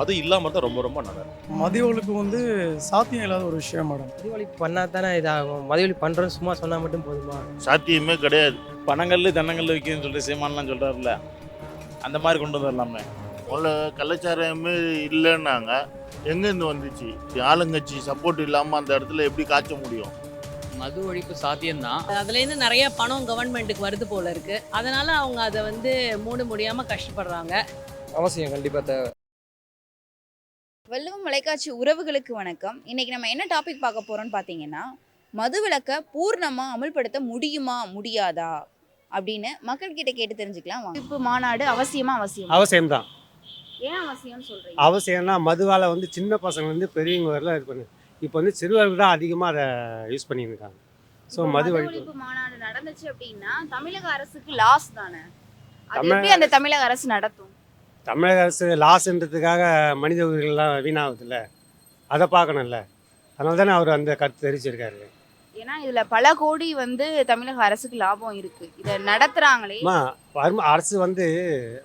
அது இல்லாமல் தான் ரொம்ப ரொம்ப நல்லது மதிய ஒழுக்கு வந்து சாத்தியம் இல்லாத ஒரு விஷயம் மேடம். மதுவழி பண்ணால் தானே இதாகும். மதுவழி பண்ணுறோம் சும்மா சொன்னால் மட்டும் போதுமா? சாத்தியமே கிடையாது. பணங்கல் தென்னங்கல் விற்கிதுன்னு சொல்லிட்டு சீமான்லாம் சொல்கிறாருல அந்த மாதிரி கொண்டு வந்துடலாமே முதல்ல கள்ளச்சாராயமே இல்லைன்னாங்க. எங்கேருந்து வந்துச்சு? ஆளுங்கட்சி சப்போர்ட் இல்லாமல் அந்த இடத்துல எப்படி காய்ச்ச முடியும்? மது ஒழிப்பு சாத்தியம்தான். அதுலேருந்து நிறைய பணம் கவர்மெண்ட்டுக்கு வருது போல இருக்கு. அதனால அவங்க அதை வந்து மூட முடியாம கஷ்டப்படுறாங்க. அவசியம் கண்டிப்பாக தேவை. வள்ளுவம் தொலைக்காட்சி உறவுகளுக்கு வணக்கம். இன்னைக்கு நம்ம என்ன டாபிக் பார்க்க போறோம்னு பார்த்தீங்கன்னா மதுவிலக்கை பூர்ணமா அமல்படுத்த முடியுமா முடியாதா? அப்படின்னு மக்கள் கிட்ட கேட்டு தெரிஞ்சுக்கலாம் வாங்க. இப்போ மாநாடு அவசியமா அவசியம்? அவசியம்தான். ஏன் அவசியம்னு சொல்றீங்க? அவசியம்னா மதுவால் வந்து சின்ன பசங்க வந்து பெரியவங்க வரலாம் இது பண்ணு. இப்போ வந்து சிறுவர்கள் தான் அதிகமாக அதை யூஸ் பண்ணிட்டு இருக்காங்க. ஸோ இப்போ மது ஒழிப்பு மாநாடு நடந்துச்சு அப்படின்னா தமிழக அரசுக்கு லாஸ் தானே? அது எப்படி அந்த தமிழக அரசு நடத்தும்? தமிழக அரசு லாஸ்ன்றதுக்காக மனித உயிர்கள்லாம் வீணாகுதுல்ல? அதை பார்க்கணும்ல. அதனால தானே அவர் அந்த கருத்து தெரிவிச்சிருக்காரு. ஏன்னா இதுல பல கோடி வந்து தமிழக அரசுக்கு லாபம் இருக்கு. இதை நடத்துறாங்களே. அம்மா வரும் அரசு வந்து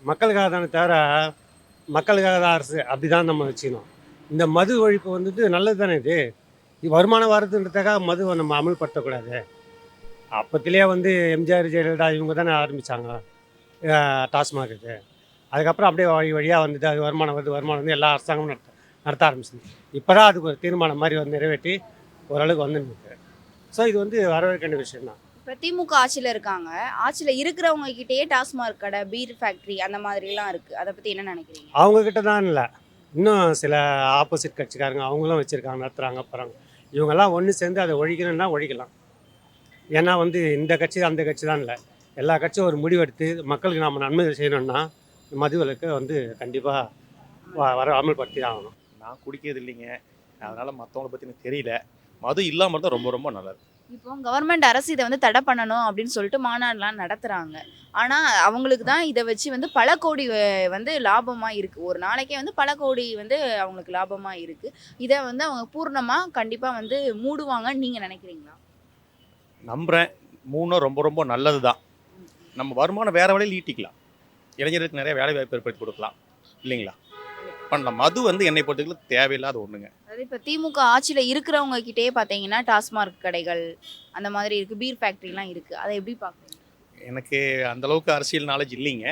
மக்களுக்காக தானே தவிர மக்களுக்காக தான் அரசு. அப்படி தான் நம்ம வச்சுக்கணும். இந்த மது ஒழிப்பு வந்துட்டு நல்லது தானே இது? இது வருமானம் வருதுன்றதுக்காக மதுவை நம்ம அமல்படுத்தக்கூடாது. அப்பத்திலேயே வந்து எம்ஜிஆர் ஜெயலலிதா இவங்க தானே ஆரம்பித்தாங்க டாஸ்மாக் இது. அதுக்கப்புறம் அப்படியே வழி வழியாக வந்துட்டு அது வருமானம் வருது வருமானம் வந்து எல்லா அரசாங்கமும் நடத்த நடத்த ஆரம்பிச்சிது இப்போ தான் அதுக்கு ஒரு தீர்மானம் மாதிரி வந்து நிறைவேற்றி ஓரளவுக்கு வந்துருக்கு ஸோ இது வந்து வரவேற்க வேண்டிய விஷயம் தான் இப்போ திமுக ஆட்சியில் இருக்காங்க. ஆட்சியில் இருக்கிறவங்க கிட்டேயே டாஸ்மாக் கடை பீர் ஃபேக்ட்ரி அந்த மாதிரிலாம் இருக்கு. அதை பற்றி என்ன நினைக்கிறீங்க? அவங்க கிட்ட தான் இல்லை. இன்னும் சில ஆப்போசிட் கட்சிக்காரங்க அவங்களும் வச்சுருக்காங்க நடத்துகிறாங்க போகிறாங்க இவங்கெல்லாம் ஒன்று சேர்ந்து அதை ஒழிக்கணும்னா ஒழிக்கலாம். ஏன்னா வந்து இந்த கட்சி அந்த கட்சி தான் இல்லை. எல்லா கட்சியும் ஒரு முடிவெடுத்து மக்களுக்கு நம்ம நன்மை செய்யணும்னா மதுவிலக்கு வந்து கண்டிப்பாக வர அமல்படுத்தி தான் ஆகணும் நான் குடிக்கிறது இல்லைங்க. அதனால் மற்றவங்கள பற்றி எனக்கு தெரியல. மது இல்லாமல் தான் ரொம்ப ரொம்ப நல்லது. இப்போ கவர்மெண்ட் அரசு இதை வந்து தடை பண்ணணும் அப்படின்னு சொல்லிட்டு மாநாடுலாம் நடத்துகிறாங்க ஆனால் அவங்களுக்கு தான் இதை வச்சு வந்து பல கோடி வந்து லாபமாக இருக்குது ஒரு நாளைக்கே வந்து பல கோடி வந்து அவங்களுக்கு லாபமாக இருக்குது இதை வந்து அவங்க பூர்ணமாக கண்டிப்பாக வந்து மூடுவாங்கன்னு நீங்கள் நினைக்கிறீங்களா? நம்புகிறேன் மூணும் ரொம்ப ரொம்ப நல்லது தான் நம்ம வருமானம் வேறு வழியில் ஈட்டிக்கலாம். இளைஞர்களுக்கு நிறைய வேலை வாய்ப்பு ஏற்படுத்தி கொடுக்கலாம். இல்லைங்களா? பண்ணலாம். மது வந்து என்னை பொறுத்தவரைக்கும் தேவையில்லாத ஒன்றுங்க அதாவது இப்போ திமுக ஆட்சியில் இருக்கிறவங்க கிட்டேயே பார்த்தீங்கன்னா டாஸ்மாக் கடைகள் அந்த மாதிரி இருக்குது பீர் ஃபேக்ட்ரிலாம் இருக்குது அதை எப்படி பார்க்குறீங்க எனக்கு அந்த அளவுக்கு அரசியல் நாலேஜ் இல்லைங்க.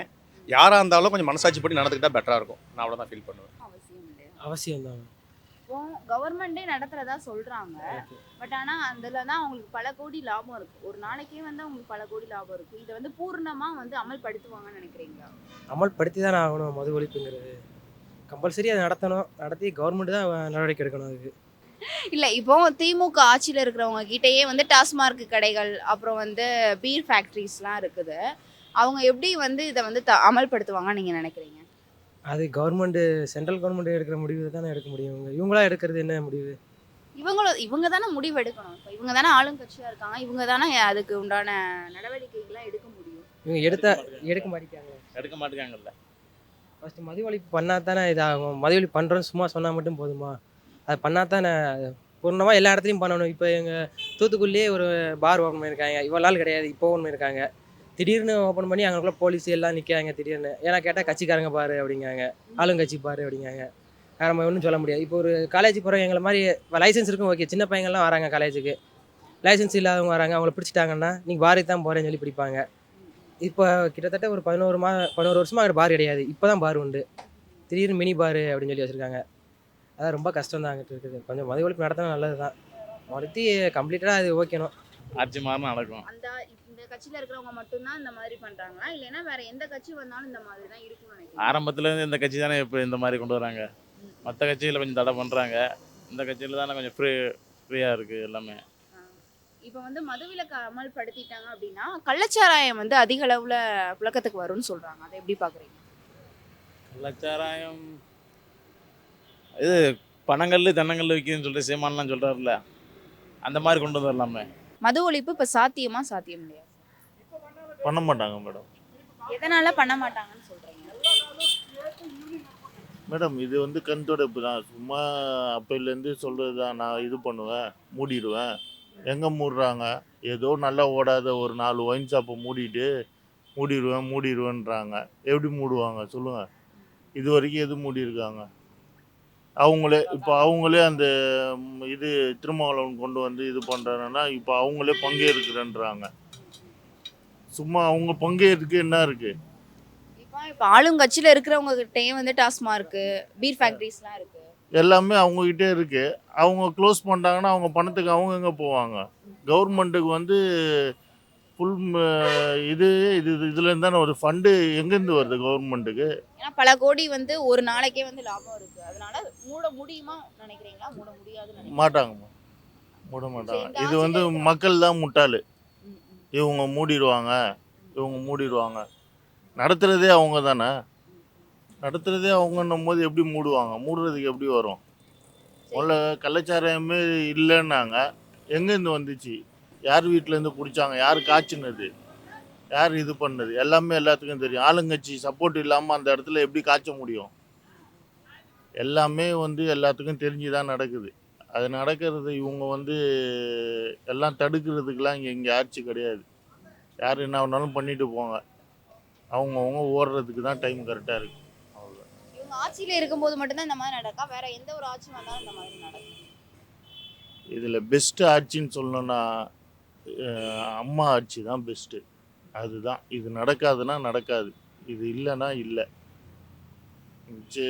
யாராக இருந்தாலும் கொஞ்சம் மனசாட்சி படி நடந்துக்கிட்டா பெட்டராக இருக்கும். நான் அவ்வளோதான் ஃபீல் பண்ணுவேன். அவசியம் அவசியம் தான் இப்போ கவர்மெண்டே நடத்துறதா சொல்றாங்க. பட் ஆனா அதுல தான் அவங்களுக்கு பல கோடி லாபம் இருக்கு. ஒரு நாளைக்கே வந்து அவங்களுக்கு பல கோடி லாபம் இருக்கு. இதை வந்து பூர்ணமா வந்து அமல்படுத்துவாங்கன்னு நினைக்கிறீங்களா? அமல்படுத்தி தானே ஆகணும் மது ஒழிப்புங்கிறது கம்பல்சரி அதை நடத்தணும். நடத்தி கவர்மெண்ட் தான் நடவடிக்கை எடுக்கணும் அதுக்கு. இல்ல இப்போ திமுக ஆட்சியில இருக்கிறவங்க கிட்டயே வந்து டாஸ்மார்க் கடைகள் அப்புறம் வந்து பீர் ஃபேக்ட்ரிஸ்லாம் இருக்குது. அவங்க எப்படி வந்து இதை வந்து த- அமல்படுத்துவாங்கன்னு நீங்க நினைக்கிறீங்க? அது கவர்மெண்ட் சென்ட்ரல் கவர்மெண்ட் எடுக்கிற முடிவு தானே எடுக்க முடியும். இவங்க இவங்களா எடுக்கிறது என்ன முடிவு? இவங்களும் இவங்க தானே முடிவு எடுக்கணும். இப்போ இவங்க தானே ஆளுங்கட்சியா இருக்காங்க. இவங்க தானே அதுக்கு உண்டான நடவடிக்கைகள்லாம் எடுக்க முடியும். இவங்க எடுத்தா எடுக்க மாட்டேங்காங்க எடுக்க மாட்டேங்காங்கல்ல ஃபஸ்ட்டு மது ஒழிப்பு பண்ணால் தானே இதாகும். மது ஒழிப்பு பண்ணுறோம் சும்மா சொன்னால் மட்டும் போதுமா? அது பண்ணால் தானே பூர்ணமாக எல்லா இடத்துலையும் பண்ணணும். இப்போ எங்கள் தூத்துக்குள்ளேயே ஒரு பார் ஓப்பன் பண்ணியிருக்காங்க. இவ்வளோ நாள் கிடையாது இப்போ ஓப்பன் பண்ணியிருக்காங்க. திடீர்னு ஓப்பன் பண்ணி அங்கக்குள்ள போலீஸ் எல்லாம் நிற்கிறாங்க திடீர்னு. ஏன்னா கேட்டால் கட்சிக்காரங்க பாரு அப்படிங்காங்க ஆளுங்கட்சி பாரு அப்படிங்காங்க வேற நம்ம ஒன்றும் சொல்ல முடியாது. இப்போ ஒரு காலேஜ் போகிறவங்க எங்களை மாதிரி லைசன்ஸ் இருக்கும் ஓகே சின்ன பையங்கள்லாம் வராங்க காலேஜுக்கு லைசன்ஸ் இல்லாதவங்க வராங்க அவங்கள பிடிச்சிட்டாங்கன்னா நீங்கள் பாருக்கு தான் போகிறேன்னு சொல்லி பிடிப்பாங்க. இப்போ கிட்டத்தட்ட ஒரு பதினோரு மா பதினோரு வருஷமாக அங்கே பார் கிடையாது. இப்போ தான் பார் உண்டு. திடீர்னு மினி பார் அப்படின்னு சொல்லி வச்சுருக்காங்க. அதான் ரொம்ப கஷ்டம் தான் அங்கிட்டு இருக்குது. கொஞ்சம் மது ஒழிப்பு நடத்தினா நல்லது தான் மறுத்தி கம்ப்ளீட்டடாக அது ஓகேணும் மாறினா நடக்கும். கட்சியில இருக்கிறவங்க மட்டும்தான் இந்த மாதிரி பண்றாங்களா? இல்லைன்னா வேற எந்த கட்சி வந்தாலும் இந்த மாதிரி தான் இருக்கும்னு நினைக்கிறேன் ஆரம்பத்துல இருந்து இந்த கட்சி தானே இப்போ இந்த மாதிரி கொண்டு வராங்க. மற்ற கட்சியில் கொஞ்சம் தடை பண்ணுறாங்க இந்த கட்சியில் தானே கொஞ்சம் ஃப்ரீ ஃப்ரீயாக இருக்குது எல்லாமே. இப்போ வந்து மதுவிலக்கு அமல்படுத்திட்டாங்க அப்படின்னா கள்ளச்சாராயம் வந்து அதிக அளவுல புழக்கத்துக்கு வரும்னு சொல்றாங்க. அதை எப்படி பாக்குறீங்க? கள்ளச்சாராயம் இது பணங்கல் தென்னங்கல் விற்கிதுன்னு சொல்லிட்டு சீமான்லாம் சொல்கிறாருல அந்த மாதிரி கொண்டு வந்துடலாமே மது ஒழிப்பு இப்ப சாத்தியமா சாத்தியம் இல்லையா? பண்ண மாட்டாங்க மேடம். எதனால பண்ண மாட்டாங்கன்னு சொல்றீங்க? மேடம் இது வந்து கண் துடைப்பு தான். சும்மா அப்போலேருந்து சொல்கிறது தான். நான் இது பண்ணுவேன் மூடிடுவேன். எங்கே மூடுறாங்க? ஏதோ நல்லா ஓடாத ஒரு நாலு ஒயின் ஷாப்பை மூடிட்டு மூடிடுவேன் மூடிடுவேன்றாங்க. எப்படி மூடுவாங்க? சொல்லுங்கள் இது வரைக்கும் எது மூடியிருக்காங்க? அவங்களே இப்போ அவங்களே அந்த இது திருமாவளவன் கொண்டு வந்து இது பண்ணுறாங்கன்னா இப்போ அவங்களே பங்கேற்கிறேன்றாங்க. சும்மா அவங்க பங்கேற்கு என்ன இருக்குது இப்போ ஆளுங்கட்சியில் இருக்கிறவங்க கிட்டேயும் வந்து டாஸ்மார்க்கு பீர் ஃபேக்ட்ரிஸ்லாம் இருக்கு. எல்லாமே அவங்கக்கிட்டே இருக்குது அவங்க க்ளோஸ் பண்ணிட்டாங்கன்னா அவங்க பணத்துக்கு அவங்க எங்கே போவாங்க? கவர்மெண்ட்டுக்கு வந்து ஃபுல் இது இது இதுலேருந்து தானே ஒரு ஃபண்டு எங்கேருந்து வருது கவர்மெண்ட்டுக்கு? ஏன்னா பல கோடி வந்து ஒரு நாளைக்கே வந்து லாபம் இருக்கு. அதனால மூட முடியுமா நினைக்கிறீங்களா? மூட முடியாதுன்னு? மாட்டாங்கம்மா. மூட மாட்டாங்க. இது வந்து மக்கள் தான் முட்டாள். இவங்க மூடிடுவாங்க இவங்க மூடிடுவாங்க. நடத்துகிறதே அவங்க தானே? நடத்துகிறதே அவங்கன்னும் போது எப்படி மூடுவாங்க? மூடுறதுக்கு எப்படி வரும்? முதல்ல கள்ளச்சாராயமே இல்லைன்னாங்க. எங்கேருந்து வந்துச்சு? யார் வீட்டிலேருந்து பிடிச்சாங்க? யார் காய்ச்சினது? யார் இது பண்ணது? எல்லாமே எல்லாத்துக்கும் தெரியும். ஆளுங்கட்சி சப்போர்ட் இல்லாமல் அந்த இடத்துல எப்படி காய்ச்ச முடியும்? எல்லாமே வந்து எல்லாத்துக்கும் தெரிஞ்சு தான் நடக்குது. அது நடக்கிறது இவங்க வந்து எல்லாம் தடுக்கிறதுக்கெலாம் இங்கே இங்கே ஆட்சி கிடையாது. யார் என்ன வேணாலும் பண்ணிட்டு போங்க. அவங்கவுங்க ஓடுறதுக்கு தான் டைம் கரெக்டாக இருக்குது இவங்க ஆட்சியில இருக்கும்போது மட்டும்தான் இந்த மாதிரி நடக்கா? வேற எந்த ஒரு ஆட்சி வந்தாலும் இந்த மாதிரி நடக்கும் இதில் பெஸ்ட்டு ஆட்சின்னு சொல்லணும்னா அம்மா ஆட்சி தான் பெஸ்ட்டு அதுதான். இது நடக்காதுன்னா நடக்காது. இது இல்லைன்னா இல்லை. மிச்ச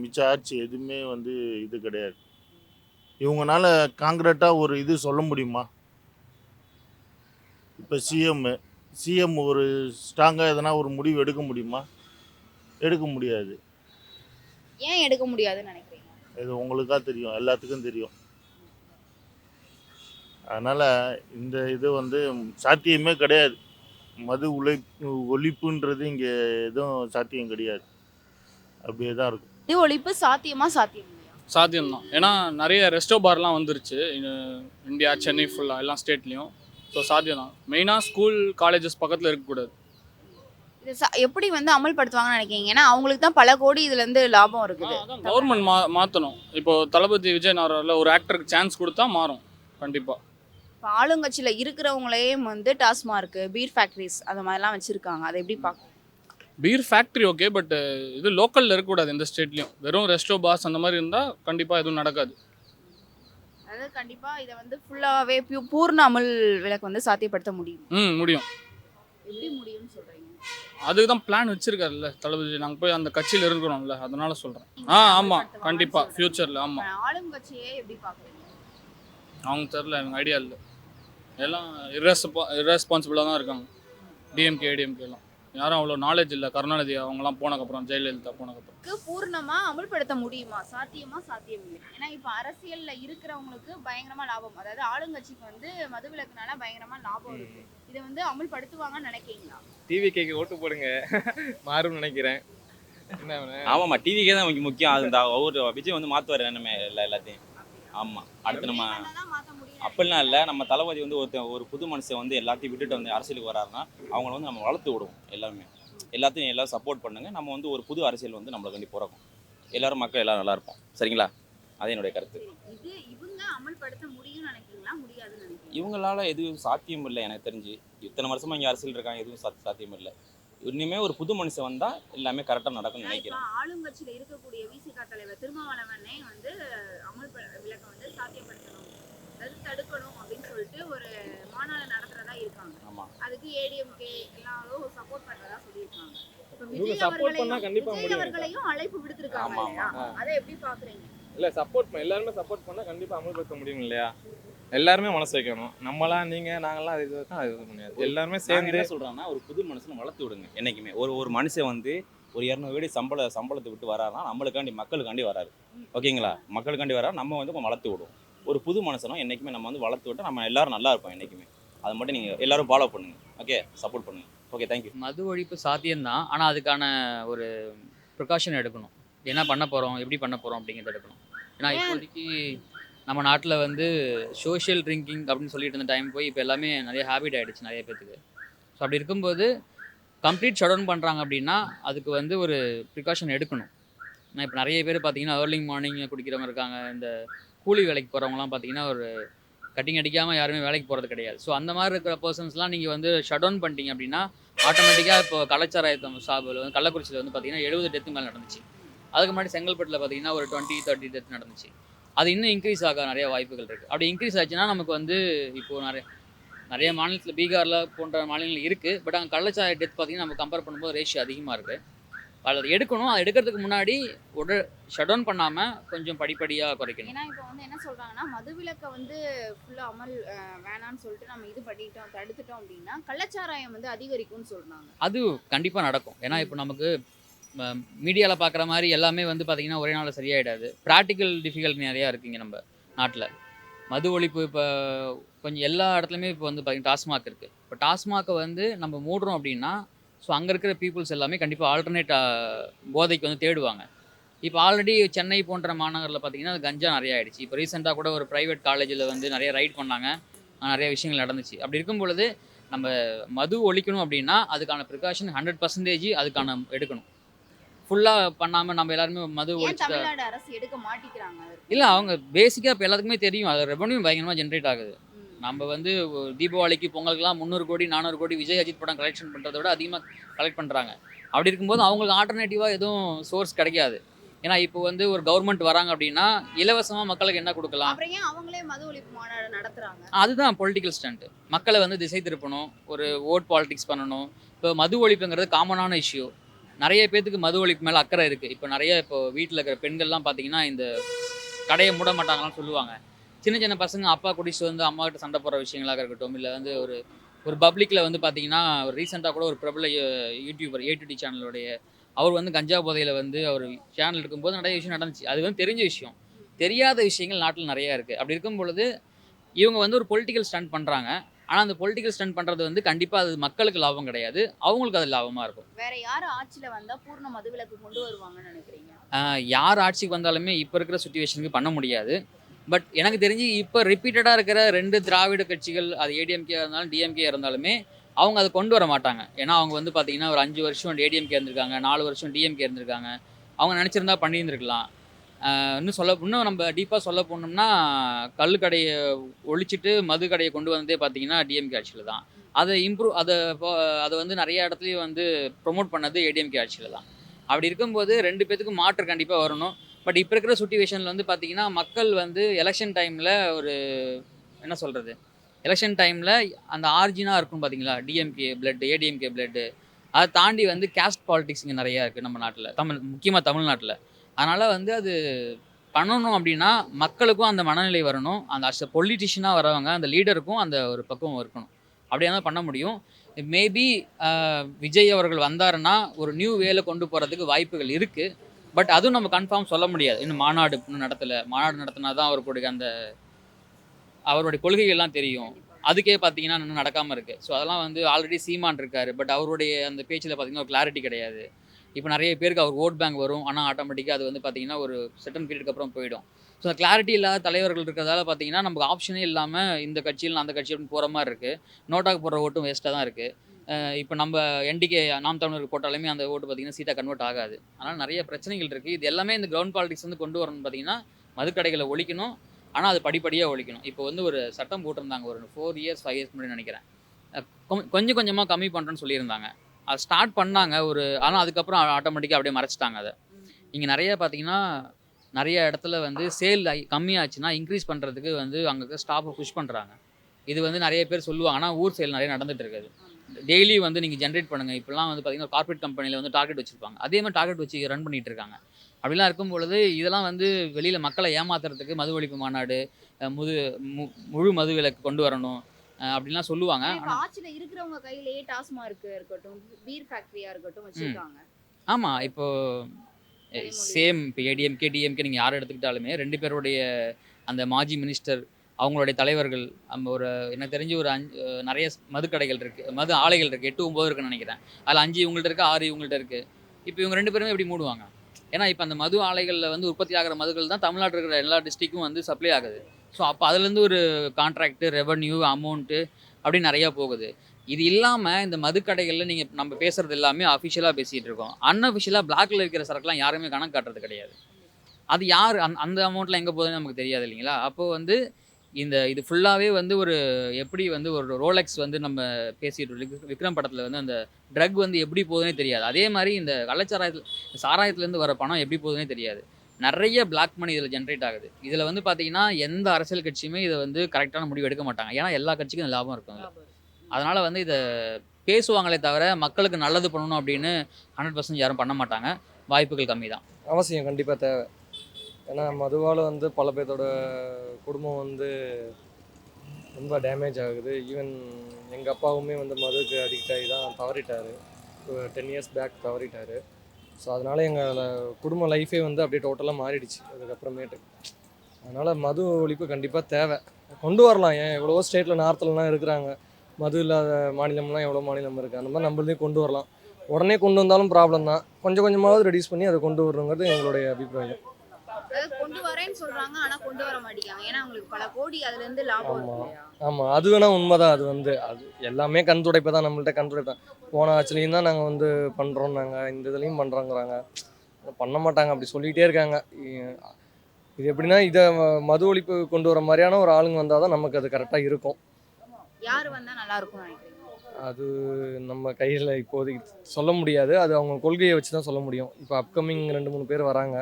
மிச்ச ஆட்சி எதுவுமே வந்து இது கிடையாது. இவங்கனால காங்கிரட்டாக ஒரு இது சொல்ல முடியுமா? இப்போ சிஎம் சிஎம் ஒரு ஸ்ட்ராங்காக எதனா ஒரு முடிவு எடுக்க முடியுமா? எடுக்க முடியாது. ஏன் எடுக்க முடியாதுன்னு நினைக்கிறீங்க? இது உங்களுக்கா தெரியும் எல்லாத்துக்கும் தெரியும். அதனால் இந்த இது வந்து சாத்தியமே கிடையாது. மது உழை ஒழிப்புன்றது இங்கே எதுவும் சாத்தியம் கிடையாது. அப்படியே தான் இருக்கும். இது ஒழிப்பு சாத்தியமா சாத்தியம்? சாத்தியம்தான். ஏன்னா நிறைய ரெஸ்டோ பார்லாம் வந்துருச்சு. இந்தியா சென்னை ஃபுல்லாக எல்லா ஸ்டேட்லேயும் ஸோ சாத்தியம் தான் மெயினாக ஸ்கூல் காலேஜஸ் பக்கத்தில் இருக்கக்கூடாது. இது ச- எப்படி வந்து அமல்படுத்துவாங்கன்னு நினைக்கிறீங்க? ஏன்னா அவங்களுக்கு தான் பல கோடி இதுல இருந்து லாபம் இருக்குது. அதான் கவர்மெண்ட் மா மாற்றணும் இப்போ தளபதி விஜய் நாரில் ஒரு ஆக்டருக்கு சான்ஸ் கொடுத்தா மாறும். கண்டிப்பாக இப்போ ஆளுங்கட்சியில இருக்கிறவங்களே வந்து டாஸ்மார்க்கு பீர் ஃபேக்ட்ரிஸ் அந்த மாதிரிலாம் வச்சிருக்காங்க. அதை எப்படி பார்க்க பீர் ஃபேக்ட்ரி ஓகே பட் இது லோக்கலில் இருக்கக்கூடாது எந்த ஸ்டேட்லேயும் வெறும் ரெஸ்டோ பாஸ் அந்த மாதிரி இருந்தால் கண்டிப்பாக எதுவும் நடக்காது. அதாவது கண்டிப்பா இதை வந்து ஃபுல்லாவே பூர்ண அமல் விலக்கு வந்து சாத்தியப்படுத்த முடியும். ம் முடியும். எப்படி முடியும்னு சொல்றீங்க? அதுக்கு தான் பிளான் வச்சிருக்காருல்ல தளபதி. நாங்கள் போய் அந்த கட்சியில் இருக்கிறோம்ல அதனால சொல்கிறேன் ஆ ஆமாம் கண்டிப்பாக ஃப்யூச்சரில் ஆமாம் ஆளுங்கட்சியே எப்படி பார்க்குறீங்க? அவங்க தெரில எனக்கு ஐடியா இல்லை. எல்லாம் இரஸ்பா இரஸ்பான்சிபிளாக தான் இருக்காங்க. டிஎம்கே ஏடிஎம்கே எல்லாம். யாரும் அவ்வளோ நாலேஜ் இல்லை. கருணாநிதி அவங்கலாம் போனக்கப்புறம் ஜெயலலிதா போனக்கப்புறம் க்கு பூர்ணமா அமல்படுத்த முடியுமா? சாத்தியமா சாத்தியம் இல்லை ஏன்னா இப்ப அரசியல்ல இருக்கிறவங்களுக்கு பயங்கரமா லாபம். அதாவது ஆளுங்கட்சிக்கு வந்து மதுவிலக்குனால பயங்கரமா லாபம் இருக்கு. இதை வந்து அமல்படுத்துவாங்கன்னு நினைக்கிறீங்களா? டிவி கேக்கு ஓட்டு போடுங்க. மாறும்னு நினைக்கிறேன்? ஆமாம்மா டிவிக்கே தான் முக்கியம். அது இந்த அவர் விஜய் வந்து மாற்றுவார் என்னமே எல்லா எல்லாத்தையும். ஆமாம் அடுத்து நம்ம அப்படிலாம் இல்லை. நம்ம தளபதி வந்து ஒருத்தன் ஒரு புது மனுஷன் வந்து எல்லாத்தையும் விட்டுட்டு வந்து அரசியலுக்கு வராருன்னா அவங்கள வந்து நம்ம வளர்த்து விடுவோம் எல்லாருமே. எல்லாத்தையும் எல்லாரும் சப்போர்ட் பண்ணுங்க. நம்ம வந்து ஒரு புது அரசியல் வந்து நம்மளை கண்டி பிறக்கும் எல்லாரும் மக்கள் எல்லாரும் நல்லா இருப்போம். சரிங்களா? அது என்னுடைய கருத்து. இவங்களால எதுவும் சாத்தியம் இல்லை எனக்கு தெரிஞ்சு. இத்தனை வருஷமா இங்கே அரசியல் இருக்காங்க எதுவும் சாத் சாத்தியம் இல்லை. இனிமே ஒரு புது மனுஷன் வந்தால் எல்லாமே கரெக்டாக நடக்கும்னு நினைக்கிறேன். ஆளுங்கட்சியில இருக்கக்கூடிய விசிகா தலைவர் திருமாவளவனே வந்து அமல் விலக்க வந்து சாத்தியப்படுத்தணும். அதாவது தடுக்கணும் அப்படின்னு சொல்லிட்டு ஒரு மாநாடு நடத்துறதா இருக்காங்க. அதுக்கு ஏடிஎம்கே எல்லாரும் சப்போர்ட் பண்றதா சொல்லியிருக்காங்க. விஜய் அவர்களையும் கண்டிப்பா விஜய் முடியும். அவர்களையும் அழைப்பு விடுத்திருக்காங்க ஆமா, இல்லையா? ஆமா. அதை எப்படி பாக்குறீங்க? இல்ல சப்போர்ட் எல்லாருமே சப்போர்ட் பண்ணா கண்டிப்பா அமல்படுத்த முடியும் இல்லையா? எல்லாருமே மனசு வைக்கணும். நம்மளாம் நீங்க நாங்களாம் அது இது அது இது முடியாது. எல்லாருமே சேர்ந்து என்ன சொல்றேன்னா ஒரு புது மனுஷனை வளர்த்து விடுங்க என்னைக்குமே. ஒரு ஒரு மனுஷன் வந்து ஒரு இரநூறு கோடி சம்பள சம்பளத்தை விட்டு வராருன்னா நம்மளுக்காண்டி மக்களுக்காண்டி வராரு. ஓகேங்களா? மக்களுக்காண்டி வராரு நம்ம வந்து கொஞ்சம் வளர்த்து விடுவோம். ஒரு புது மனுஷனும் என்னைக்குமே நம்ம வந்து வளர்த்து விட்டா நம்ம எல்லாரும் நல்லா இருப்போம் என்னைக்குமே. அதை மட்டும் நீங்க எல்லாரும் ஃபாலோ பண்ணுங்க. ஓகே சப்போர்ட் பண்ணுங்க. ஓகே தேங்க்யூ மது ஒழிப்பு சாத்தியம்தான். ஆனால் அதுக்கான ஒரு ப்ரிகாஷன் எடுக்கணும். என்ன பண்ண போகிறோம் எப்படி பண்ண போகிறோம் அப்படிங்கிறத எடுக்கணும். ஏன்னா இப்போதைக்கு நம்ம நாட்டில் வந்து சோஷியல் ட்ரிங்கிங் அப்படின்னு சொல்லிட்டு இருந்த டைம் போய் இப்போ எல்லாமே நிறைய ஹேபிட் ஆகிடுச்சு நிறைய பேத்துக்கு. ஸோ அப்படி இருக்கும்போது கம்ப்ளீட் ஷட் டவுன் பண்ணுறாங்க அப்படின்னா அதுக்கு வந்து ஒரு ப்ரிகாஷன் எடுக்கணும். நான் இப்போ நிறைய பேர் பார்த்தீங்கன்னா ஏர்லிங் மார்னிங் குடிக்கிறவங்க இருக்காங்க. இந்த கூலி வேலைக்கு போகிறவங்களாம் பார்த்தீங்கன்னா ஒரு கட்டிங் அடிக்காமல் யாருமே வேலைக்கு போகிறது கிடையாது. ஸோ அந்த மாதிரி இருக்கிற பர்சன்ஸ்லாம் நீங்கள் வந்து ஷட் டவுன் பண்ணிட்டீங்க அப்படின்னா ஆட்டோமேட்டிக்காக இப்போ கலாச்சாரத்தம் சாப்பில் வந்து கள்ளக்குறிச்சியில் வந்து பார்த்தீங்கன்னா எழுபது டெத்து மேலே நடந்துச்சு. அதுக்கு முன்னாடி செங்கல்பட்டில் பார்த்தீங்கன்னா ஒரு டுவெண்ட்டி தேர்ட்டி டெத் நடந்துச்சு. அது இன்னும் இன்க்ரீஸ் ஆக நிறைய வாய்ப்புகள் இருக்குது அப்படி இன்க்ரீஸ் ஆச்சுன்னா நமக்கு வந்து இப்போது நிறைய நிறைய மாநிலத்தில் பீகாரில் போன்ற மாநிலங்கள் இருக்குது பட் அங்கே கள்ளச்சாய டெத் பார்த்தீங்கன்னா நம்ம கம்பேர் பண்ணும்போது ரேஷியோ அதிகமாக இருக்குது அதை எடுக்கணும். அதை எடுக்கிறதுக்கு முன்னாடி உடல் ஷட் டவுன் பண்ணாமல் கொஞ்சம் படிப்படியாக குறைக்கணும். ஏன்னா இப்போ வந்து என்ன சொல்றாங்கன்னா மதுவிலக்கை வந்து ஃபுல்லா அமல் அஹ், வேணாம்னு சொல்லிட்டு நம்ம இது பண்ணிட்டோம் தடுத்துட்டோம் அப்படின்னா கள்ளச்சாராயம் வந்து அதிகரிக்கும்னு சொல்றாங்க. அது கண்டிப்பாக நடக்கும். ஏன்னா இப்போ நமக்கு மீடியாவில் பார்க்குற மாதிரி எல்லாமே வந்து பார்த்திங்கன்னா ஒரே நாளில் சரியாயிடாது. ப்ராக்டிக்கல் டிஃபிகல்ட்டி நிறையா இருக்குங்க நம்ம நாட்டில். மது ஒழிப்பு இப்போ கொஞ்சம் எல்லா இடத்துலையுமே இப்போ வந்து பார்த்திங்கன்னா டாஸ்மாக் இருக்குது இப்போ டாஸ்மாக்கை வந்து நம்ம மூடுறோம் அப்படின்னா ஸோ அங்கே இருக்கிற பீப்புள்ஸ் எல்லாமே கண்டிப்பாக ஆல்டர்னேட் போதைக்கு வந்து தேடுவாங்க. இப்போ ஆல்ரெடி சென்னை போன்ற மாநகரில் பார்த்தீங்கன்னா கஞ்சா நிறைய ஆயிடுச்சு. இப்போ ரீசெண்டாக கூட ஒரு ப்ரைவேட் காலேஜில் வந்து நிறைய ரைட் பண்ணாங்க. நிறைய விஷயங்கள் நடந்துச்சு. அப்படி இருக்கும் பொழுது நம்ம மது ஒழிக்கணும் அப்படின்னா அதுக்கான ப்ரிகாஷன் ஹண்ட்ரட் பர்சன்டேஜ் அதுக்கான எடுக்கணும். ஃபுல்லாக பண்ணாமல் நம்ம எல்லாருமே மது ஒழிச்சு அரசு எடுக்க மாட்டிக்கிறாங்க? அதற்கு? இல்லை அவங்க பேசிக்காக இப்போ எல்லாத்துக்குமே தெரியும். அது ரெவன்யூ பயங்கரமாக ஜென்ரேட் ஆகுது. நம்ம வந்து தீபாவளிக்கு பொங்கலுக்குலாம் முந்நூறு கோடி நானூறு கோடி விஜய் அஜித் படம் கலெக்ஷன் பண்ணுறத விட அதிகமாக கலெக்ட் பண்ணுறாங்க அப்படி இருக்கும்போது அவங்களுக்கு ஆல்டர்னேட்டிவாக எதுவும் சோர்ஸ் கிடைக்காது. ஏன்னா இப்போ வந்து ஒரு கவர்மெண்ட் வராங்க அப்படின்னா இலவசமாக மக்களுக்கு என்ன கொடுக்கலாம்? அவங்களே மது ஒழிப்பு மாநாடு நடத்துறாங்க? அதுதான் பொலிட்டிக்கல் ஸ்டண்ட் மக்களை வந்து திசை திருப்பணும் ஒரு ஓட் பாலிடிக்ஸ் பண்ணணும். இப்போ மது ஒழிப்புங்கிறது காமனான இஷ்யூ நிறைய பேத்துக்கு மது ஒழிப்பு மேலே அக்கறை இருக்குது இப்போ நிறைய இப்போ வீட்டில் இருக்கிற பெண்கள்லாம் பார்த்தீங்கன்னா இந்த கடையை மூட மாட்டாங்களான்னு சொல்லுவாங்க. சின்ன சின்ன பசங்க அப்பா குடிச்சு வந்து அம்மா கிட்ட சண்டை போடுற விஷயங்களாக இருக்கட்டும் இல்லை வந்து ஒரு ஒரு பப்ளிக்கில் வந்து பார்த்தீங்கன்னா ஒரு ரீசெண்டாக கூட ஒரு பிரபல யூடியூபர் ஏடிடி சேனலுடைய அவர் வந்து கஞ்சா போதையில் வந்து அவர் சேனல் இருக்கும்போது நிறைய விஷயம் நடந்துச்சு. அது வந்து தெரிஞ்ச விஷயம். தெரியாத விஷயங்கள் நாட்டில் நிறையா இருக்குது அப்படி இருக்கும் பொழுது இவங்க வந்து ஒரு பொலிட்டிக்கல் ஸ்டண்ட் பண்ணுறாங்க ஆனால் அந்த பொலிட்டிக்கல் ஸ்டண்ட் பண்ணுறது வந்து கண்டிப்பாக அது மக்களுக்கு லாபம் கிடையாது. அவங்களுக்கு அது லாபமாக இருக்கும். வேற யார் ஆட்சியில வந்தா பூர்ண மதுவிலக்கு கொண்டு வருவாங்கன்னு நினைக்கிறீங்க? யார் ஆட்சிக்கு வந்தாலுமே இப்போ இருக்கிற சுச்சுவேஷனுக்கு பண்ண முடியாது. பட் எனக்கு தெரிஞ்சு இப்போ ரிப்பீட்டடாக இருக்கிற ரெண்டு திராவிட கட்சிகள் அது ஏடிஎம்கே இருந்தாலும் டிஎம்கே இருந்தாலுமே அவங்க அதை கொண்டு வர மாட்டாங்க. ஏன்னா அவங்க வந்து பார்த்தீங்கன்னா ஒரு அஞ்சு வருஷம் ஏடிஎம்கே இருந்திருக்காங்க நாலு வருஷம் டிஎம்கே இருந்திருக்காங்க. அவங்க நினச்சிருந்தா பண்ணியிருந்துருக்கலாம். இன்னும் சொல்ல இன்னும் நம்ம டீப்பாக சொல்ல போனோம்னா கல் கடையை ஒழிச்சிட்டு மது கடையை கொண்டு வந்ததே பார்த்தீங்கன்னா டிஎம்கே ஆட்சியில் தான். அதை இம்ப்ரூவ் அதை அதை வந்து நிறைய இடத்துலையும் வந்து ப்ரொமோட் பண்ணது ஏடிஎம்கே ஆட்சியில் தான். அப்படி இருக்கும்போது ரெண்டு பேத்துக்கும் மாற்று கண்டிப்பாக வரணும். பட் இப்போ இருக்கிற சுச்சுவேஷனில் வந்து பார்த்தீங்கன்னா மக்கள் வந்து எலெக்ஷன் டைமில் ஒரு என்ன சொல்கிறது எலெக்ஷன் டைமில் அந்த ஆர்ஜினாக இருக்கும் பார்த்தீங்களா டிஎம்கே பிளட் ஏடிஎம்கே பிளட்டு அதை தாண்டி வந்து கேஸ்ட் பாலிடிக்ஸ் இங்கே நிறையா இருக்குது நம்ம நாட்டில். தமிழ் முக்கியமாக தமிழ்நாட்டில். அதனால் வந்து அது பண்ணணும் அப்படின்னா மக்களுக்கும் அந்த மனநிலை வரணும். அந்த அஸ் பொலிட்டிஷியனாக வரவங்க அந்த லீடருக்கும் அந்த ஒரு பக்குவம் இருக்கணும். அப்படியே தான் பண்ண முடியும். மேபி விஜய் அவர்கள் வந்தாருன்னா ஒரு நியூ வேல கொண்டு போகிறதுக்கு வாய்ப்புகள் இருக்குது பட் அதுவும் நம்ம கன்ஃபார்ம் சொல்ல முடியாது. இன்னும் மாநாடு இன்னும் நடத்தலை. மாநாடு நடத்தினா தான் அவருடைய அந்த அவருடைய கொள்கைகள்லாம் தெரியும். அதுக்கே பார்த்தீங்கன்னா இன்னும் நடக்காமல் இருக்குது ஸோ அதெல்லாம் வந்து ஆல்ரெடி சீமான் இருக்காரு. பட் அவருடைய அந்த பேச்சில் பார்த்தீங்கன்னா ஒரு கிளாரிட்டி கிடையாது. இப்போ நிறைய பேருக்கு அவர் ஓட் பேங்க் வரும். ஆனால் ஆட்டோமேட்டிக்காக அது வந்து பார்த்தீங்கன்னா ஒரு செட்டன் பீரியடுக்கு அப்புறம் போயிடும். ஸோ அந்த கிளாரிட்டி இல்லாத தலைவர்கள் இருக்கிறதால பார்த்தீங்கன்னா நமக்கு ஆப்ஷனே இல்லாமல் இந்த கட்சியில் அந்த கட்சி அப்படின்னு போகிற மாதிரி இருக்குது நோட்டாக்கு போடுற ஓட்டும் வேஸ்ட்டாக தான் இருக்குது இப்போ நம்ம என்டிகே நாம் தமிழருக்கு போட்டாலுமே அந்த ஓட்டு பார்த்தீங்கன்னா சீட்டாக கன்வெர்ட் ஆகாது. அதனால் நிறைய பிரச்சனைகள் இருக்குது இது எல்லாமே இந்த கிரவுண்ட் பாலிடிக்ஸ் வந்து கொண்டு வரணும்னு பார்த்தீங்கன்னா மதுக்கடைகளை ஒழிக்கணும். ஆனால் அது படிப்படியாக ஒழிக்கணும். இப்போ வந்து ஒரு சட்டம் போட்டிருந்தாங்க. ஒரு ஃபோர் இயர்ஸ் ஃபைவ் இயர்ஸ் முன்னாடி நினைக்கிறேன். கொஞ்சம் கொஞ்சமாக கம்மி பண்ணுறேன்னு சொல்லியிருந்தாங்க. அது ஸ்டார்ட் பண்ணாங்க. ஒரு ஆனால் அதுக்கப்புறம் ஆட்டோமேட்டிக்காக அப்படியே மறைச்சிட்டாங்க அதை. இங்கே நிறைய பார்த்தீங்கன்னா நிறைய இடத்துல வந்து சேல் கம்மியாச்சுன்னா இன்க்ரீஸ் பண்ணுறதுக்கு வந்து அங்கே ஸ்டாஃபை புஷ் பண்ணுறாங்க இது வந்து நிறைய பேர் சொல்லுவாங்க. ஆனால் ஊர் சேல் நிறைய நடந்துகிட்டு இருக்குது. டெய்லி வந்து நீங்கள் ஜென்ரேட் பண்ணுங்கள் இப்போலாம் வந்து பார்த்தீங்கன்னா கார்ப்பரேட் கம்பெனியில் வந்து டார்கெட் வச்சுருப்பாங்க. அதே மாதிரி டார்கெட் வச்சு ரன் பண்ணிட்டு இருக்காங்க. அப்படிலாம் இருக்கும் பொழுது இதெல்லாம் வந்து வெளியில் மக்களை ஏமாத்துறதுக்கு மது ஒழிப்பு மாநாடு முது முழு மது விலக்கு கொண்டு வரணும் அஹ் அப்படிலாம் சொல்லுவாங்க. ஆட்சியில இருக்கிறவங்க கையிலேயே டாஸ்மார்க் இருக்கட்டும் பீர் ஃபேக்டரியா இருக்கட்டும் வச்சிருக்காங்க. ஆமாம் இப்போ சேம் இப்போ ஏடிஎம்கே டிஎம்கே நீங்கள் யார் எடுத்துக்கிட்டாலுமே ரெண்டு பேருடைய அந்த மாஜி மினிஸ்டர் அவங்களுடைய தலைவர்கள் நம்ம ஒரு எனக்கு தெரிஞ்சு ஒரு அஞ்சு நிறைய மதுக்கடைகள் இருக்குது மது ஆலைகள் இருக்குது எட்டு ஒம்பது இருக்குன்னு நினைக்கிறேன். அதில் அஞ்சு இவங்கள்ட்ட இருக்குது ஆறு இவங்கள்ட்ட இருக்குது இப்போ இவங்க ரெண்டு பேருமே எப்படி மூடுவாங்க? ஏன்னா இப்போ அந்த மது ஆலைகளில் வந்து உற்பத்தி ஆகிற மதுகள் தான் தமிழ்நாட்டில் இருக்கிற எல்லா டிஸ்ட்ரிக்கும் வந்து சப்ளை ஆகுது. ஸோ அப்போ அதுலேருந்து ஒரு கான்ட்ராக்ட்டு ரெவன்யூ அமௌண்ட்டு அப்படி நிறையா போகுது. இது இல்லாமல் இந்த மதுக்கடைகளில் நீங்கள் நம்ம பேசுகிறது எல்லாமே அஃபிஷியலாக பேசிகிட்டு இருக்கோம். அன்அஃபிஷியலாக பிளாக்ல இருக்கிற சரக்குலாம் யாருமே கணக்கு காட்டுறது கிடையாது. அது யார் அந் அந்த அமௌண்ட்டில் எங்கே போகுதுன்னு நமக்கு தெரியாது இல்லைங்களா? அப்போது வந்து இந்த இது ஃபுல்லாகவே வந்து ஒரு எப்படி வந்து ஒரு ரோலெக்ஸ் வந்து நம்ம பேசிட்டு விக்- விக்ரம் படத்தில் வந்து அந்த ட்ரக் வந்து எப்படி போகுதுன்னே தெரியாது. அதே மாதிரி இந்த கள்ளச்சாராயத்தில் சாராயத்துலேருந்து வர பணம் எப்படி போகுதுன்னே தெரியாது. நிறைய பிளாக் மணி இதில் ஜென்ரேட் ஆகுது. இதில் வந்து பார்த்தீங்கன்னா எந்த அரசியல் கட்சியுமே இதை வந்து கரெக்டான முடிவு எடுக்க மாட்டாங்க. ஏன்னா எல்லா கட்சிக்கும் லாபம் இருக்கும். அதனால் வந்து இதை பேசுவாங்களே தவிர மக்களுக்கு நல்லது பண்ணணும் அப்படின்னு ஹண்ட்ரட் பர்சன்ட் யாரும் பண்ண மாட்டாங்க. வாய்ப்புகள் கம்மி தான் அவசியம் கண்டிப்பாக தேவை. ஏன்னா மதுவால் வந்து பல பேர்த்தோட குடும்பம் வந்து ரொம்ப டேமேஜ் ஆகுது. ஈவன் எங்கள் அப்பாவுமே வந்து மதுக்கு அடிக்ட் ஆகி தான் தவறிட்டார். டென் இயர்ஸ் பேக் தவறிட்டார். ஸோ அதனால் எங்கள் குடும்ப லைஃபே வந்து அப்படியே டோட்டலாக மாறிடுச்சு அதுக்கப்புறமேட்டு. அதனால் மது ஒழிப்பு கண்டிப்பாக தேவை. கொண்டு வரலாம். ஏன்? எவ்வளோ ஸ்டேட்டில் நார்த்துலலாம் இருக்கிறாங்க. மது இல்லாத மாநிலம்லாம் எவ்வளோ மாநிலம் இருக்குது அந்த மாதிரி நம்மளதையும் கொண்டு வரலாம். உடனே கொண்டு வந்தாலும் ப்ராப்ளம் தான். கொஞ்சம் கொஞ்சமாவது ரெடியூஸ் பண்ணி அதை கொண்டு வரணுங்கிறது எங்களுடைய அபிப்பிராயம். கொண்டு வரேன்னு சொல்றாங்க ஆனா கொண்டு வர மாட்டேங்காங்க ஏன்னா அவங்களுக்கு பல கோடி அதுல இருந்து லாபம் ஆமா. இருக்கு ஆமாம் அது வேணால் உண்மைதான். அது வந்து அது எல்லாமே கண் துடைப்பு தான். நம்மள்ட்ட கண் துடைப்பு தான். போன ஆட்சிலையும் தான் நாங்கள் வந்து பண்ணுறோம் நாங்கள் இந்த இதுலேயும் பண்ணுறோங்கிறாங்க பண்ண மாட்டாங்க. அப்படி சொல்லிகிட்டே இருக்காங்க. இது எப்படின்னா இதை மது ஒழிப்பு கொண்டு வர மாதிரியான ஒரு ஆளுங்க வந்தால் தான் நமக்கு அது கரெக்டாக இருக்கும். யார் வந்தா நல்லா நினைக்கிறீங்க? அது நம்ம கையில் இப்போதைக்கு சொல்ல முடியாது. அது அவங்க கொள்கையை வச்சு தான் சொல்ல முடியும். இப்போ அப்கமிங் ரெண்டு மூணு பேர் வராங்க.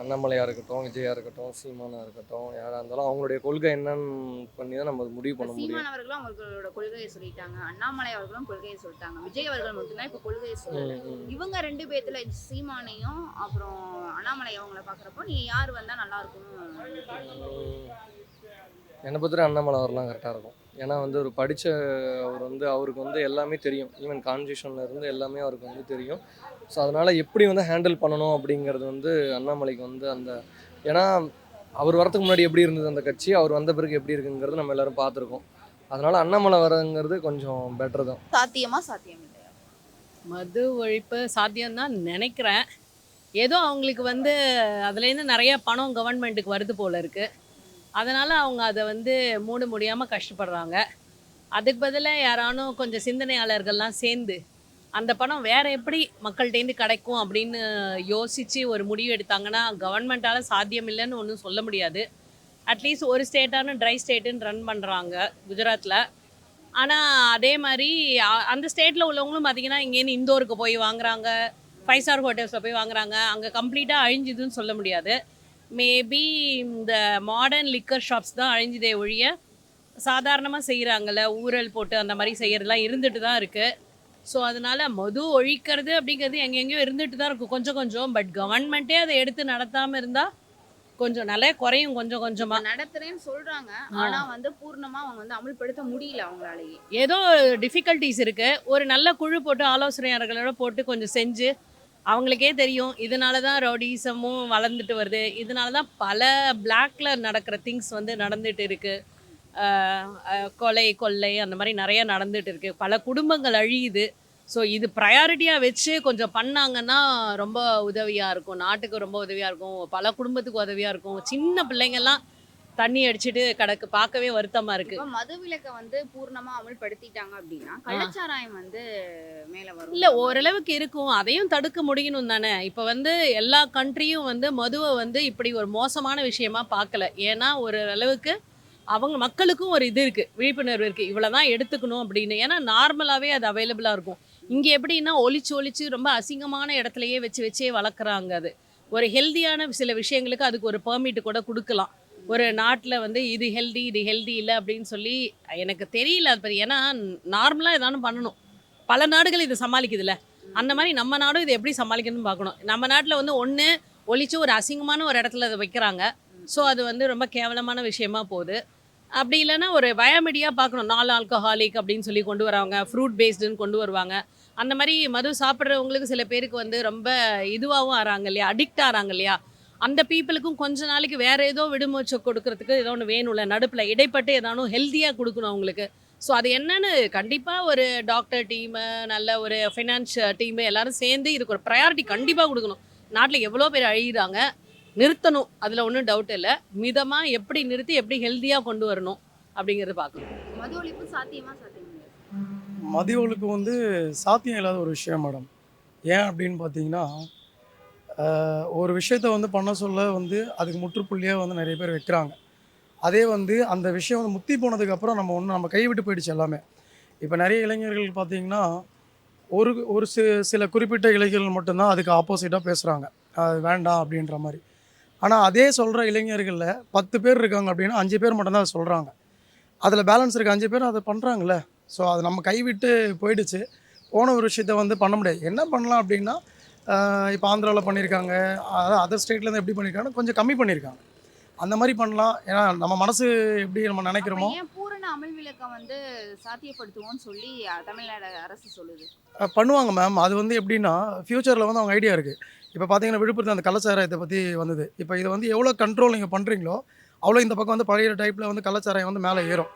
அண்ணாமலையாக இருக்கட்டும் விஜயா இருக்கட்டும் சீமானா இருக்கட்டும் யாராக இருந்தாலும் அவங்களுடைய கொள்கை என்னன்னு பண்ணி தான் நம்ம முடிவு பண்ண முடியும். சீமான் அவர்களும் அவங்களோட கொள்கையை சொல்லிட்டாங்க. அண்ணாமலை அவர்களும் கொள்கையை சொல்லிட்டாங்க. விஜய் அவர்கள் மட்டும்தான் இப்ப கொள்கையை ம். இவங்க ரெண்டு பேத்துல சீமானையும் அப்புறம் அண்ணாமலை அவங்கள பாக்குறப்போ நீ யார் வந்தா நல்லா இருக்கும்னு உம், என்னை பற்றி அண்ணாமலை வரலாம் கரெக்டாக இருக்கும். ஏன்னா வந்து ஒரு படித்த அவர் வந்து அவருக்கு வந்து எல்லாமே தெரியும். ஈவன் கான்ஸ்டியூஷன்ல இருந்து எல்லாமே அவருக்கு வந்து தெரியும். ஸோ அதனால் எப்படி வந்து ஹேண்டில் பண்ணணும் அப்படிங்கிறது வந்து அண்ணாமலைக்கு வந்து அந்த ஏன்னா அவர் வரதுக்கு முன்னாடி எப்படி இருந்தது அந்த கட்சி அவர் வந்த பிறகு எப்படி இருக்குங்கிறது நம்ம எல்லாரும் பார்த்துருக்கோம். அதனால் அண்ணாமலை வரங்கிறது கொஞ்சம் பெட்டர் தான். சாத்தியமா சாத்தியம் இல்லையா? மது ஒழிப்பு சாத்தியம்தான் நினைக்கிறேன். ஏதோ அவங்களுக்கு வந்து அதுலேருந்து நிறைய பணம் கவர்மெண்ட்டுக்கு வருது போல இருக்கு. அதனால் அவங்க அதை வந்து மூட முடியாமல் கஷ்டப்படுறாங்க. அதுக்கு பதிலாக யாரானும் கொஞ்சம் சிந்தனையாளர்கள்லாம் சேர்ந்து அந்த பணம் வேற எப்படி மக்கள்கிட்டேருந்து கிடைக்கும் அப்படின்னு யோசித்து ஒரு முடிவு எடுத்தாங்கன்னா கவர்மெண்ட்டால் சாத்தியம் இல்லைன்னு ஒன்றும் சொல்ல முடியாது. அட்லீஸ்ட் ஒரு ஸ்டேட்டான ட்ரை ஸ்டேட்டுன்னு ரன் பண்ணுறாங்க குஜராத்தில் ஆனால் அதே மாதிரி அந்த ஸ்டேட்டில் உள்ளவங்களும் பார்த்தீங்கன்னா இங்கேருந்து இந்தோருக்கு போய் வாங்குறாங்க ஃபைவ் ஸ்டார் ஹோட்டல்ஸில் போய் வாங்குறாங்க. அங்கே கம்ப்ளீட்டாக அழிஞ்சுதுன்னு சொல்ல முடியாது. மேபி இந்த மாடர்ன் லிக்கர் ஷாப்ஸ் தான் அழிஞ்சுதே ஒழிய சாதாரணமாக செய்கிறாங்கல்ல ஊரல் போட்டு அந்த மாதிரி செய்கிறதுலாம் இருந்துட்டு தான் இருக்குது ஸோ அதனால மது ஒழிக்கிறது அப்படிங்கிறது எங்கெங்கேயோ இருந்துட்டு தான் இருக்கும். கொஞ்சம் கொஞ்சம். பட் கவர்மெண்ட்டே அதை எடுத்து நடத்தாமல் இருந்தால் கொஞ்சம் நல்லா குறையும் கொஞ்சம் கொஞ்சமாக நடத்துறேன்னு சொல்றாங்க. ஆனா வந்து பூர்ணமா அவங்க வந்து அமல்படுத்த முடியல அவங்களாலேயே. ஏதோ டிஃபிகல்ட்டிஸ் இருக்குது ஒரு நல்ல குழு போட்டு ஆலோசனையாளர்களோட போட்டு கொஞ்சம் செஞ்சு அவங்களுக்கே தெரியும். இதனால தான் ரவுடிசமும் வளர்ந்துட்டு வருது. இதனால தான் பல பிளாக்ல நடக்கிற திங்ஸ் வந்து நடந்துட்டு இருக்கு. ஆஹ் கொலை கொள்ளை அந்த மாதிரி நிறைய நடந்துட்டு இருக்கு. பல குடும்பங்கள் அழியுது. ஸோ இது ப்ரையாரிட்டியாக வச்சு கொஞ்சம் பண்ணாங்கன்னா ரொம்ப உதவியாக இருக்கும். நாட்டுக்கு ரொம்ப உதவியாக இருக்கும். பல குடும்பத்துக்கு உதவியாக இருக்கும். சின்ன பிள்ளைங்கள்லாம் தண்ணி அடிச்சிட்டு கிடக்கு. பார்க்கவே வருத்தமாக இருக்குது இப்ப மது விலக்கை வந்து பூர்ணமா அமல்படுத்திட்டாங்க அப்படின்னா கள்ளச்சாராயம் வந்து மேல வரும். இல்லை ஓரளவுக்கு இருக்கும். அதையும் தடுக்க முடியணும் தானே. இப்போ வந்து எல்லா கண்ட்ரியும் வந்து மதுவை வந்து இப்படி ஒரு மோசமான விஷயமா பார்க்கல. ஏன்னா ஒரு அளவுக்கு அவங்க மக்களுக்கும் ஒரு இது இருக்குது விழிப்புணர்வு இருக்குது இவ்வளோ தான் எடுத்துக்கணும் அப்படின்னு. ஏன்னா நார்மலாகவே அது அவைலபிளாக இருக்கும். இங்கே எப்படின்னா ஒழிச்சு ஒழிச்சு ரொம்ப அசிங்கமான இடத்துலையே வச்சு வச்சே வளர்க்குறாங்க அது. ஒரு ஹெல்தியான சில விஷயங்களுக்கு அதுக்கு ஒரு பெர்மிட் கூட கொடுக்கலாம். ஒரு நாட்டில் வந்து இது ஹெல்தி இது ஹெல்தி இல்லை அப்படின்னு சொல்லி எனக்கு தெரியல அது பற்றி ஏன்னா நார்மலாக எதானும் பண்ணணும். பல நாடுகள் இதை சமாளிக்குதுல்ல. அந்த மாதிரி நம்ம நாடும் இதை எப்படி சமாளிக்கணும்னு பார்க்கணும். நம்ம நாட்டில் வந்து ஒன்று ஒழிச்சு ஒரு அசிங்கமான ஒரு இடத்துல அதை வைக்கிறாங்க. ஸோ அது வந்து ரொம்ப கேவலமான விஷயமா போகுது. அப்படி இல்லைன்னா ஒரு பயோமெடியாக பார்க்கணும். நாலு ஆல்கஹாலிக் அப்படின்னு சொல்லி கொண்டு வராங்க ஃப்ரூட் பேஸ்டுன்னு கொண்டு வருவாங்க. அந்த மாதிரி மது சாப்பிட்றவங்களுக்கு சில பேருக்கு வந்து ரொம்ப இதுவாகவும் ஆறாங்க இல்லையா? அடிக்ட் ஆகிறாங்க இல்லையா? அந்த பீப்புளுக்கும் கொஞ்ச நாளைக்கு வேறு ஏதோ விடுமுறை கொடுக்கறதுக்கு ஏதோ ஒன்று வேணும்ல நடுப்பில் இடைப்பட்டு ஏதானும் ஹெல்த்தியாக கொடுக்கணும் அவங்களுக்கு. ஸோ அது என்னன்னு கண்டிப்பாக ஒரு டாக்டர் டீமு நல்ல ஒரு ஃபைனான்ஸ் டீமு எல்லோரும் சேர்ந்து இதுக்கு ஒரு ப்ரையாரிட்டி கண்டிப்பாக கொடுக்கணும். நாட்டில் எவ்வளோ பேர் அழியிறாங்க. நிறுத்தணும். அதில் ஒன்றும் டவுட் இல்லை. மிதமாக எப்படி நிறுத்தி எப்படி ஹெல்த்தியாக கொண்டு வரணும் அப்படிங்கிறத பார்க்கணும். மது ஒழிப்பு சாத்தியமா சாத்தியம் மதிய ஒழுக்கு வந்து சாத்தியம் இல்லாத ஒரு விஷயம் மேடம். ஏன் அப்படின்னு பார்த்தீங்கன்னா ஒரு விஷயத்த வந்து பண்ண சொல்ல வந்து அதுக்கு முற்றுப்புள்ளியாக வந்து நிறைய பேர் வைக்கிறாங்க. அதே வந்து அந்த விஷயம் வந்து முத்தி போனதுக்கப்புறம் நம்ம ஒன்று நம்ம கைவிட்டு போயிடுச்சு எல்லாமே. இப்போ நிறைய இளைஞர்கள் பார்த்தீங்கன்னா ஒரு ஒரு சில குறிப்பிட்ட இளைஞர்கள் மட்டும்தான் அதுக்கு ஆப்போசிட்டாக பேசுகிறாங்க அது வேண்டாம் அப்படின்ற மாதிரி. ஆனால் அதே சொல்கிற இளைஞர்களில் பத்து பேர் இருக்காங்க அப்படின்னா அஞ்சு பேர் மட்டும்தான் அதை சொல்கிறாங்க அதில் பேலன்ஸ் இருக்க அஞ்சு பேர் அதை பண்ணுறாங்கல்ல ஸோ அது நம்ம கைவிட்டு போயிடுச்சு. போன ஒரு விஷயத்த வந்து பண்ண முடியாது. என்ன பண்ணலாம் அப்படின்னா இப்போ ஆந்திராவில் பண்ணியிருக்காங்க அதாவது அதர் ஸ்டேட்லேருந்து எப்படி பண்ணியிருக்காங்கன்னா கொஞ்சம் கம்மி பண்ணியிருக்காங்க அந்த மாதிரி பண்ணலாம். ஏன்னா நம்ம மனசு எப்படி நம்ம நினைக்கிறோமோ பூரண அமல் விளக்கம் வந்து சாத்தியப்படுத்துவோம்னு சொல்லி தமிழ்நாடு அரசு சொல்லுது? பண்ணுவாங்க மேம் அது வந்து எப்படின்னா ஃப்யூச்சரில் வந்து அவங்க ஐடியா இருக்குது இப்போ பார்த்தீங்கன்னா விழுப்புரத்தில் அந்த கள்ளச்சாராயத்தை பற்றி வந்தது. இப்போ இதை வந்து எவ்வளோ கண்ட்ரோல் நீங்கள் பண்ணுறீங்களோ அவ்வளோ இந்த பக்கம் வந்து பழைய டைப்பில் வந்து கள்ளச்சாராயம் வந்து மேலே ஏறும்.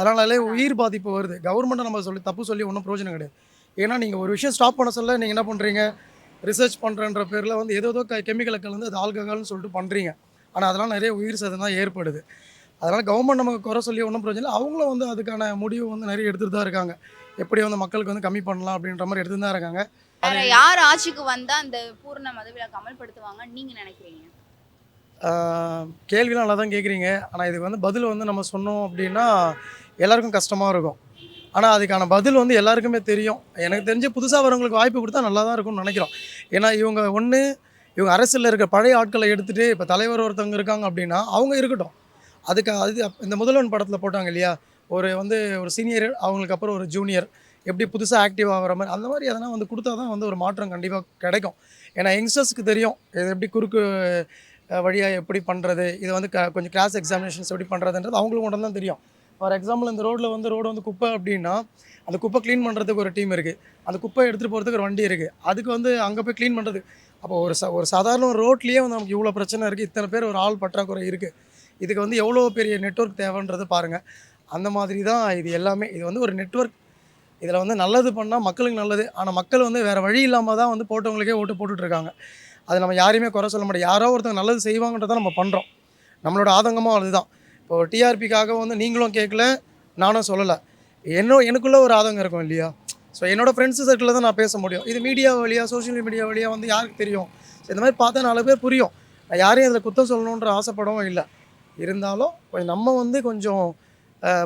அதனாலே உயிர் பாதிப்பு வருது. கவர்மெண்ட்டை நம்ம சொல்லி தப்பு சொல்லி ஒன்றும் பிரயோஜனம் கிடையாது. ஏன்னா நீங்கள் ஒரு விஷயம் ஸ்டாப் பண்ண சொல்ல நீங்கள் என்ன பண்ணுறீங்க ரிசர்ச் பண்ணுறன்ற பேரில் வந்து ஏதோ ஏதோ கெமிக்கலை கலந்து அது ஆல்கஹால்னு சொல்லிட்டு பண்ணுறீங்க ஆனால் அதெல்லாம் நிறைய உயிர் சேதம் தான் ஏற்படுது. அதனால் கவர்மெண்ட் நமக்கு குறை சொல்லி ஒன்றும் பிரச்சனை இல்லை. அவங்களும் வந்து அதுக்கான முடிவு வந்து நிறைய எடுத்துகிட்டு தான் இருக்காங்க. எப்படி வந்து மக்களுக்கு வந்து கம்மி பண்ணலாம் அப்படின்ற மாதிரி எடுத்துகிட்டு தான் இருக்காங்க. வேற யார் ஆட்சிக்கு வந்தா இந்த பூரண மதுவிலக்கு அமல்படுத்துவாங்கன்னு நீங்க நினைக்கிறீங்க? கேள்விலாம் நல்லா தான் கேட்குறீங்க ஆனால் இதுக்கு வந்து பதில் வந்து நம்ம சொன்னோம் அப்படின்னா எல்லாருக்கும் கஷ்டமாக இருக்கும். ஆனால் அதுக்கான பதில் வந்து எல்லாருக்குமே தெரியும். எனக்கு தெரிஞ்சு புதுசாக வரவங்களுக்கு வாய்ப்பு கொடுத்தா நல்லா தான் இருக்கும்னு நினைக்கிறோம். ஏன்னா இவங்க ஒன்று இவங்க அரசியலில் இருக்க பழைய ஆட்களை எடுத்துகிட்டு இப்போ தலைவர் ஒருத்தவங்க இருக்காங்க அப்படின்னா அவங்க இருக்கட்டும். அதுக்கு அது இந்த முதல்வன் படத்தில் போட்டாங்க இல்லையா? ஒரு வந்து ஒரு சீனியர் அவங்களுக்கு அப்புறம் ஒரு ஜூனியர் எப்படி புதுசாக ஆக்டிவ் ஆகிற மாதிரி அந்த மாதிரி எதனா வந்து கொடுத்தா தான் வந்து ஒரு மாற்றம் கண்டிப்பாக கிடைக்கும். ஏன்னா யங்ஸ்டர்ஸ்க்கு தெரியும் இது எப்படி குறுக்கு வழியாக எப்படி பண்ணுறது இது வந்து க கொஞ்சம் கிளாஸ் எக்ஸாமினேஷன்ஸ் எப்படி பண்ணுறதுன்றது அவங்களுக்கு மட்டும் தான் தெரியும். ஃபார் எக்ஸாம்பிள் இந்த ரோட்டில் வந்து ரோடு வந்து குப்பை அப்படின்னா அந்த குப்பை க்ளீன் பண்ணுறதுக்கு ஒரு டீம் இருக்குது அந்த குப்பை எடுத்துகிட்டு போகிறதுக்கு ஒரு வண்டி இருக்குது அதுக்கு வந்து அங்கே போய் க்ளீன் பண்ணுறது அப்போ ஒரு ச ஒரு சாதாரண ரோட்லேயே வந்து நமக்கு இவ்வளோ பிரச்சனை இருக்குது இத்தனை பேர் ஒரு ஆள் பற்றாக்குறை இருக்குது இதுக்கு வந்து எவ்வளோ பெரிய நெட்வொர்க் தேவைன்றது பாருங்கள் அந்த மாதிரி தான் இது எல்லாமே. இது வந்து ஒரு நெட்வொர்க் இதில் வந்து நல்லது பண்ணால் மக்களுக்கு நல்லது. ஆனால் மக்கள் வந்து வேறு வழி இல்லாமல் தான் வந்து போட்டவங்களுக்கே ஓட்டு போட்டுட்டு இருக்காங்க அது நம்ம யாரையுமே குறை சொல்ல முடியாது யாரோ ஒருத்தங்க நல்லது செய்வாங்கன்றதை நம்ம பண்ணுறோம். நம்மளோட ஆதங்கமும் அதுதான். இப்போ டிஆர்பிக்காக வந்து நீங்களும் கேட்கல நானும் சொல்லலை. என்ன எனக்குள்ளே ஒரு ஆதங்கம் இருக்கும் இல்லையா? ஸோ என்னோடய ஃப்ரெண்ட்ஸ் சர்க்கிளில் தான் நான் பேச முடியும். இது மீடியா வழியாக சோஷியல் மீடியா வழியாக வந்து யாருக்கு தெரியும்? ஸோ இந்த மாதிரி பார்த்தா நாலு பேர் புரியும். நான் யாரையும் அதில் குத்தம் சொல்லணுன்ற ஆசைப்படவும் இல்லை. இருந்தாலும் கொஞ்சம் நம்ம வந்து கொஞ்சம்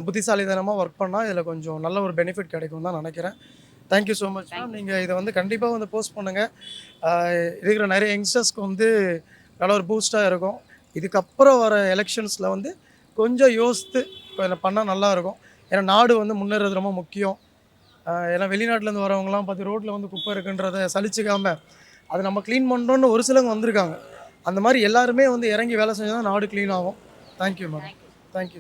புத்திசாலித்தனமாக ஒர்க் பண்ணால் இதில் கொஞ்சம் நல்ல ஒரு பெனிஃபிட் கிடைக்கும் தான் நினைக்கிறேன். தேங்க்யூ ஸோ மச் மேம் நீங்கள் இதை வந்து கண்டிப்பாக வந்து போஸ்ட் பண்ணுங்கள் இருக்கிற நிறைய யங்ஸ்டர்ஸ்க்கு வந்து நல்ல ஒரு பூஸ்ட்டாக இருக்கும். இதுக்கப்புறம் வர எலெக்ஷன்ஸில் வந்து கொஞ்சம் யோசித்து கொஞ்சம் பண்ணால் நல்லாயிருக்கும் ஏன்னா நாடு வந்து முன்னேறது ரொம்ப முக்கியம். ஏன்னா வெளிநாட்டிலேருந்து வரவங்கலாம் பார்த்து ரோட்டில் வந்து குப்பை இருக்குன்றதை சலிச்சுக்காம அதை நம்ம க்ளீன் பண்ணுறோன்னு ஒரு சிலவங்க வந்திருக்காங்க. அந்த மாதிரி எல்லாருமே வந்து இறங்கி வேலை செஞ்சால் தான் நாடு க்ளீன் ஆகும். Thank you madam thank you